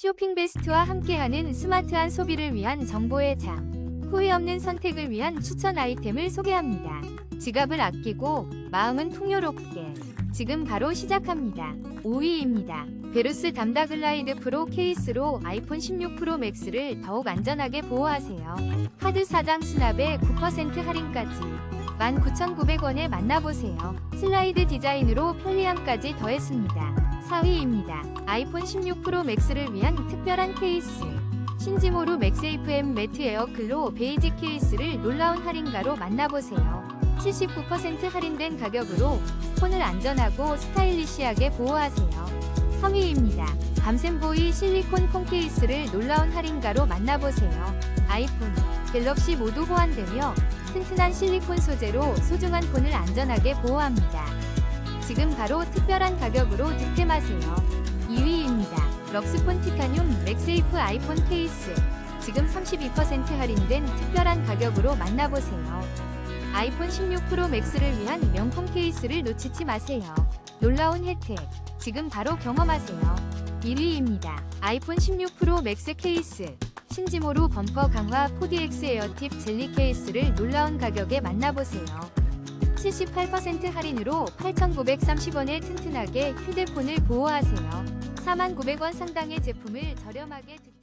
쇼핑 베스트와 함께하는 스마트한 소비를 위한 정보의 장. 후회 없는 선택을 위한 추천 아이템을 소개합니다. 지갑을 아끼고 마음은 풍요롭게. 지금 바로 시작합니다. 5위입니다. 베루스 담다글라이드 프로 케이스로 아이폰 16 프로 맥스를 더욱 안전하게 보호하세요. 카드 사장 수납에 9% 할인까지. 19,900원에 만나보세요. 슬라이드 디자인으로 편리함까지 더했습니다. 4위입니다. 아이폰 16 프로 맥스를 위한 특별한 케이스. 신지모루 맥세이프 M 매트 에어클로 베이지 케이스를 놀라운 할인가로 만나보세요. 79% 할인된 가격으로 폰을 안전하고 스타일리시하게 보호하세요. 3위입니다. 밤샘보이 실리콘 폰 케이스를 놀라운 할인가로 만나보세요. 아이폰, 갤럭시 모두 호환되며 튼튼한 실리콘 소재로 소중한 폰을 안전하게 보호합니다. 지금 바로 특별한 가격으로 득템하세요. 2위입니다. 럭스폰 티타늄 맥세이프 아이폰 케이스. 지금 32% 할인된 특별한 가격으로 만나보세요. 아이폰 16 프로 맥스를 위한 명품 케이스를 놓치지 마세요. 놀라운 혜택. 지금 바로 경험하세요. 1위입니다. 아이폰 16 프로 맥스 케이스. 신지모루 범퍼 강화 4DX 에어팁 젤리 케이스를 놀라운 가격에 만나보세요. 78% 할인으로 8,930원에 튼튼하게 휴대폰을 보호하세요. 49,000원 상당의 제품을 저렴하게 득